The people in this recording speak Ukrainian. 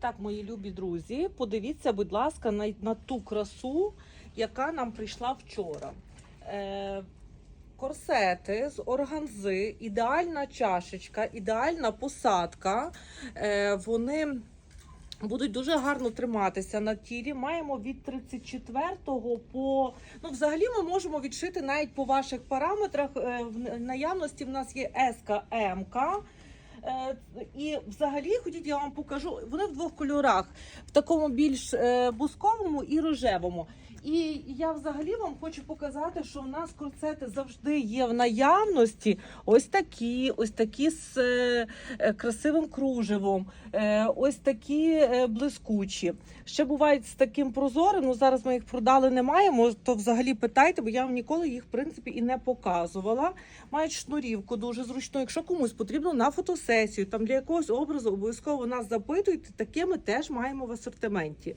Так, мої любі друзі, подивіться, будь ласка, на, на ту красу, яка нам прийшла вчора. Е, корсети з органзи, ідеальна чашечка, ідеальна посадка. Е, вони будуть дуже гарно триматися на тілі. Маємо від 34 по. Ну, взагалі, ми можемо відшити навіть по ваших параметрах. Е, в наявності в нас є СК, МК. Е, І взагалі, ходіть, я вам покажу. Вони в двох кольорах: в такому більш е, бусковому і рожевому. І я взагалі вам хочу показати, що в нас корсети завжди є в наявності. Ось такі, ось такі з е, красивим кружевом, ось такі блискучі. Ще бувають з таким прозорим. Ну зараз ми їх продали не маємо. То взагалі питайте, бо я вам ніколи їх в принципі і не показувала. Мають шнурівку дуже зручну. Якщо комусь потрібно на фотосесію, там для якогось образу обов'язково нас запитуйте. Такими теж маємо в асортименті.